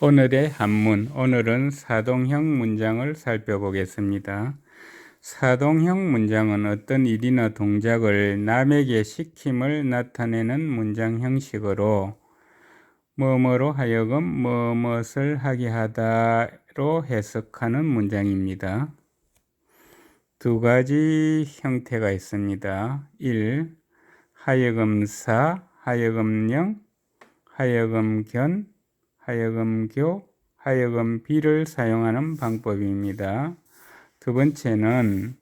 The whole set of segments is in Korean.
오늘의 한문, 오늘은 사동형 문장을 살펴보겠습니다. 사동형 문장은 어떤 일이나 동작을 남에게 시킴을 나타내는 문장 형식으로 뭐뭐로 하여금 뭐뭇을 하게 하다로 해석하는 문장입니다. 두 가지 형태가 있습니다. 1. 하여금 사, 하여금 령, 하여금 견, 하여금교, 하여금비를 사용하는 방법입니다. 두 번째는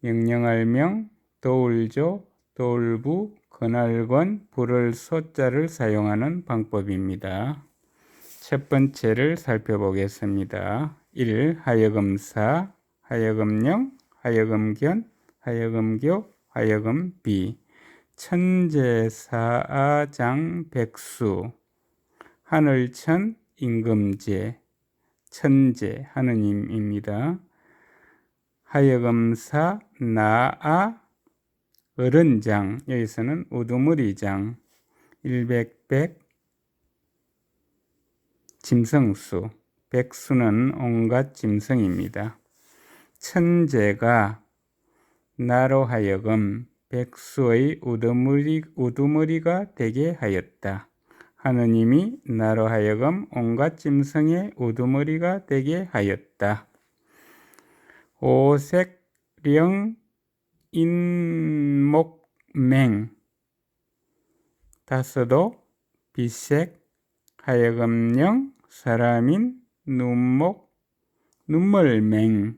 명령할 명, 도울조, 도울부, 건할건, 불을 소자를 사용하는 방법입니다. 첫 번째를 살펴보겠습니다. 1. 하여금사, 하여금령, 하여금견, 하여금교, 하여금비 천재사장 백수 하늘천 임금제 천재 하느님입니다. 하여금사 나아 어른장 여기서는 우두머리장 일백백 짐승수 백수는 온갖 짐승입니다. 천재가 나로 하여금 백수의 우두머리, 우두머리가 되게 하였다. 하느님이 나로 하여금 온갖 짐승의 우두머리가 되게 하였다. 오색령 인목맹 다섯도 비색 하여금령 사람인 눈목 눈멀맹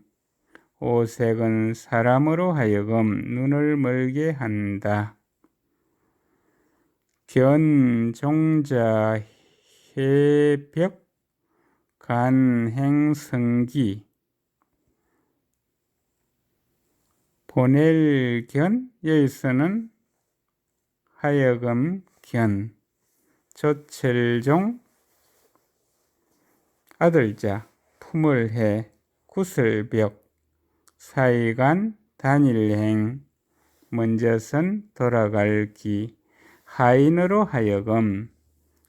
오색은 사람으로 하여금 눈을 멀게 한다. 견종자 해벽 간행성기 보낼 견 여기서는 하여금 견 조철종 아들자 품을 해 구슬벽 사이간 단일행 먼저선 돌아갈 기 하인으로 하여금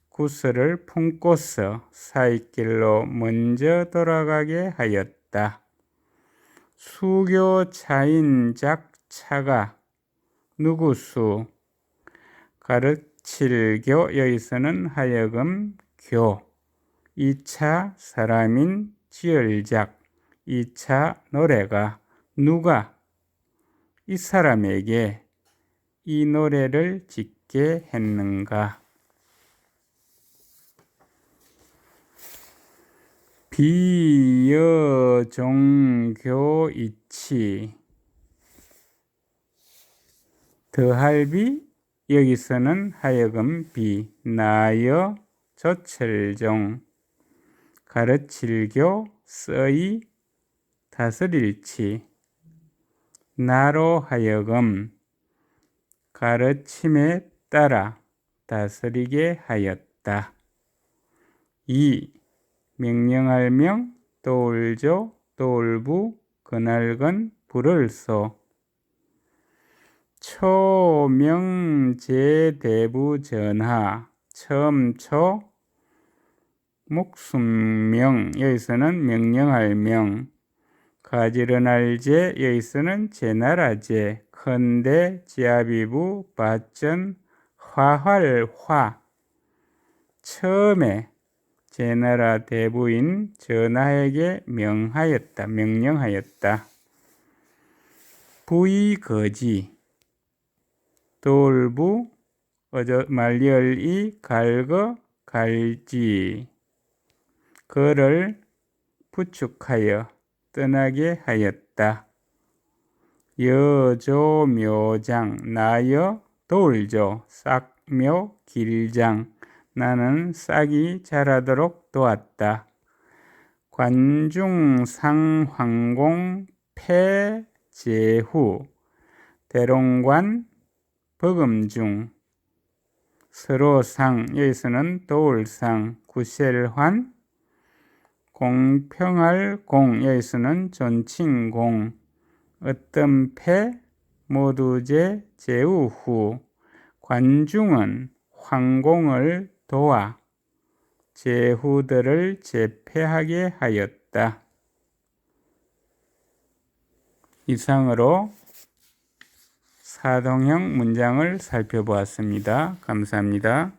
구슬을 품고서 사이길로 먼저 돌아가게 하였다. 수교 차인 작차가 누구수? 가르칠교 여기서는 하여금 교. 2차 사람인 지열작 2차 노래가 누가? 이 사람에게 이 노래를 짓 있게 했는가? 비여 종교 이치. 더할비 여기서는 하여금 비 나여 조철종. 가르칠교 써이 다스릴치. 나로 하여금 가르침에 따라 다스리게 하였다. 2. 명령할 명, 도울조, 도울부, 그날건, 불을소. 초명제대부 전하, 처음초, 목숨명, 여기서는 명령할 명, 가지런할제, 여기서는 제나라제, 헌대, 지아비부, 바전, 화활 화 처음에 제나라 대부인 전하에게 명하였다. 명령하였다. 부의거지 돌부 어저 말리얼이 갈거 갈지 그를 부축하여 떠나게 하였다. 여조묘장 나여 돌조 싹 묘 길장. 나는 싹이 자라도록 도왔다. 관중상황공 폐제후. 대롱관 버금중. 서로상 여기서는 도울상 구셀환. 공평할 공 여기서는 존칭공. 어떤 패 모두제 제우 후 관중은 황공을 도와 제후들을 제패하게 하였다. 이상으로 사동형 문장을 살펴보았습니다. 감사합니다.